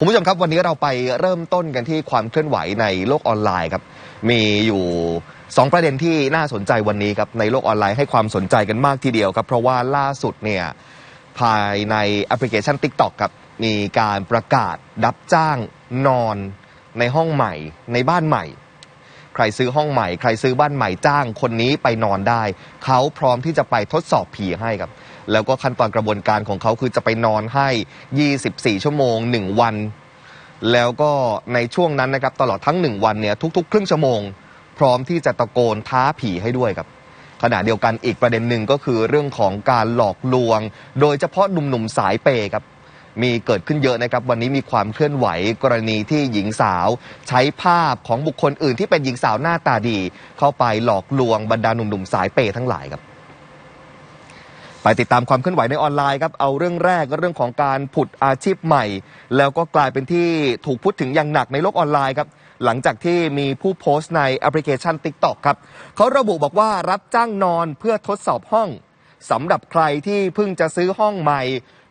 คุณผู้ชมครับวันนี้เราไปเริ่มต้นกันที่ความเคลื่อนไหวในโลกออนไลน์ครับ มีอยู่ 2 ประเด็นที่น่าสนใจวันนี้ครับในโลกออนไลน์ให้ความสนใจกันมากทีเดียวครับ เพราะว่าล่าสุดเนี่ยภายในแอปพลิเคชัน t i k t o กครับมีการประกาศรับจ้างนอนในห้องใหม่ในบ้านใหม่ ใครซื้อห้องใหม่ ใครซื้อบ้านใหม่จ้างคนนี้ไปนอนได้ เขาพร้อมที่จะไปทดสอบผีให้ครับ แล้วก็ขั้นตอนกระบวนการของเขาคือจะไปนอนให้ 24 ชั่วโมง 1 วัน แล้วก็ในช่วงนั้นนะครับตลอดทั้ง 1 วันเนี่ยทุกๆ ครึ่งชั่วโมง พร้อมที่จะตะโกนท้าผีให้ด้วยครับขณะเดียวกันอีกประเด็นหนึ่งก็คือเรื่องของการหลอกลวง โดยเฉพาะหนุ่มๆสายเปย์ครับ มีเกิดขึ้นเยอะนะครับ วันนี้มีความเคลื่อนไหวกรณีที่หญิงสาว ใช้ภาพของบุคคลอื่นที่เป็นหญิงสาวหน้าตาดี เข้าไปหลอกลวงบรรดาหนุ่มๆสายเปย์ทั้งหลายครับไปติดตามความเคลื่อนไหวในออนไลน์ครับ เอาเรื่องแรกก็เรื่องของการผุดอาชีพใหม่ แล้วก็กลายเป็นที่ถูกพูดถึงอย่างหนักในโลกออนไลน์ครับ หลังจากที่มีผู้โพสต์ในแอปพลิเคชัน TikTok ครับเขาระบุบอกว่ารับจ้างนอนเพื่อทดสอบห้องสำหรับใครที่เพิ่งจะซื้อห้องใหม่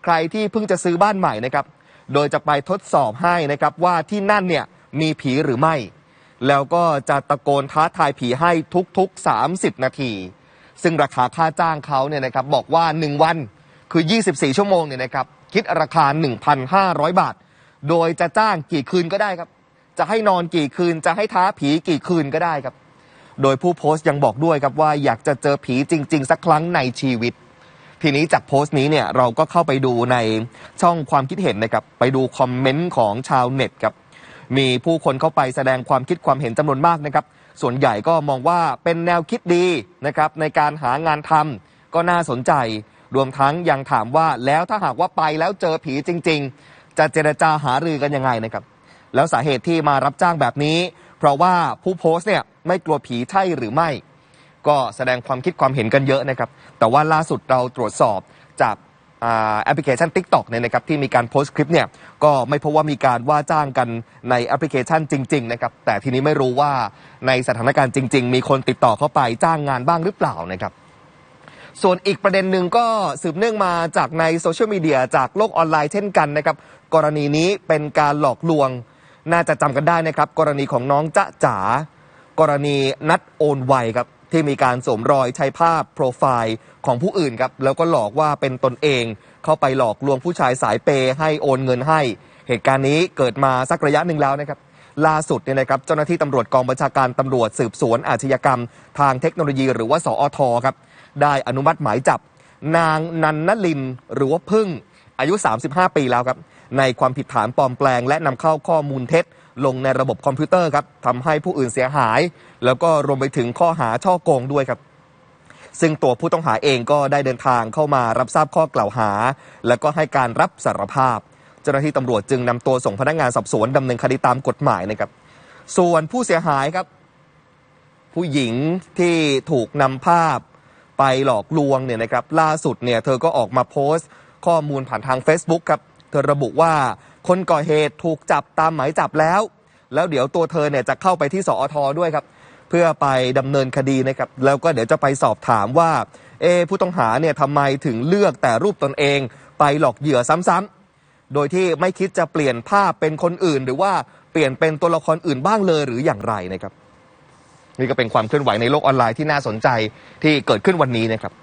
ใครที่เพิ่งจะซื้อบ้านใหม่นะครับ โดยจะไปทดสอบให้นะครับว่าที่นั่นเนี่ยมีผีหรือไม่ แล้วก็จะตะโกนท้าทายผีให้ทุกๆ 30 นาที ซึ่งราคาค่าจ้างเขาเนี่ยนะครับบอกว่า 1 วันคือ 24 ชั่วโมงเนี่ยนะครับคิดราคา 1,500 บาท โดยจะจ้างกี่คืนก็ได้ครับ จะให้นอนกี่คืนจะให้ท้าผีกี่คืนก็ได้ครับ โดยผู้โพสต์ยังบอกด้วยครับว่าอยากจะเจอผีจริง ๆ สักครั้งในชีวิต ทีนี้จากโพสต์นี้เนี่ยเราก็เข้าไปดูในช่องความคิดเห็นนะครับไปดูคอมเมนต์ของชาวเน็ตครับมีผู้คนเข้าไปแสดงความคิดความเห็นจำนวนมากนะครับ ส่วนใหญ่ก็มองว่าเป็นแนวคิดดีนะครับในการหางานทำก็น่าสนใจ รวมทั้งยังถามว่าแล้วถ้าหากว่าไปแล้วเจอผีจริง ๆ จะเจรจาหารือกันยังไงนะครับ แล้วสาเหตุที่มารับจ้างแบบนี้ เพราะว่าผู้โพสต์เนี่ยไม่กลัวผีใช่หรือไม่ ก็แสดงความคิดความเห็นกันเยอะนะครับ แต่ว่าล่าสุดเราตรวจสอบจากแอปพลิเคชัน TikTok เนี่ยนะครับที่มีการโพสต์คลิปเนี่ยก็ไม่พบว่ามีการว่าจ้างกันในแอปพลิเคชันจริงๆนะครับแต่ทีนี้ไม่รู้ว่าในสถานการณ์จริง ๆ มีคนติดต่อเข้าไปจ้างงานบ้างหรือเปล่านะครับส่วนอีกประเด็นหนึ่งก็สืบเนื่องมาจากในโซเชียลมีเดียจากโลกออนไลน์เช่นกันนะครับกรณีนี้เป็นการหลอกลวงน่าจะจำกันได้นะครับ กรณีของน้องจ๊ะจ๋ากรณีนัดโอนไวครับ ที่มีการสวมรอยใช้ภาพโปรไฟล์ของผู้อื่นครับแล้วก็หลอกว่าเป็นตนเอง เข้าไปหลอกลวงผู้ชายสายเปย์ให้โอนเงินให้ เหตุการณ์นี้เกิดมาสักระยะหนึ่งแล้วนะครับล่าสุดเนี่ยนะครับเจ้าหน้าที่ตำรวจกองบัญชาการตำรวจสืบสวนอาชญากรรม ทางเทคโนโลยีหรือว่าสอทครับได้อนุมัติหมายจับ นางนันนลิน หรือว่าพึ่งอายุ 35 ปีแล้วครับในความผิดฐานปลอมแปลง และนำเข้าข้อมูลเท็จ ลงในระบบคอมพิวเตอร์ครับทำให้ผู้อื่นเสียหาย แล้วก็รวมไปถึงข้อหาช่อโกงด้วยครับ ซึ่งตัวผู้ต้องหาเองก็ได้เดินทางเข้ามารับทราบข้อกล่าวหา แล้วก็ให้การรับสารภาพ เจ้าหน้าที่ตำรวจจึงนำตัวส่งพนักงานสอบสวนดำเนินคดีตามกฎหมายนะครับ ส่วนผู้เสียหายครับ ผู้หญิงที่ถูกนำภาพไปหลอกลวงเนี่ยนะครับล่าสุดเนี่ยเธอก็ออกมาโพสต์ ข้อมูลผ่านทาง Facebook ครับ เธอระบุว่าคนก่อเหตุถูกจับตามหมายจับแล้ว แล้วเดี๋ยวตัวเธอเนี่ยจะเข้าไปที่สอทอด้วยครับ เพื่อไปดำเนินคดีนะครับแล้วก็เดี๋ยวจะไปสอบถามว่าเอผู้ต้องหาเนี่ยทำไมถึงเลือกแต่รูปตนเอง ไปหลอกเหยื่อซ้ำๆโดยที่ไม่คิดจะเปลี่ยนภาพเป็นคนอื่น หรือว่าเปลี่ยนเป็นตัวละครอื่นบ้างเลยหรืออย่างไรนะครับ นี่ก็เป็นความเคลื่อนไหวในโลกออนไลน์ที่น่าสนใจที่เกิดขึ้นวันนี้นะครับ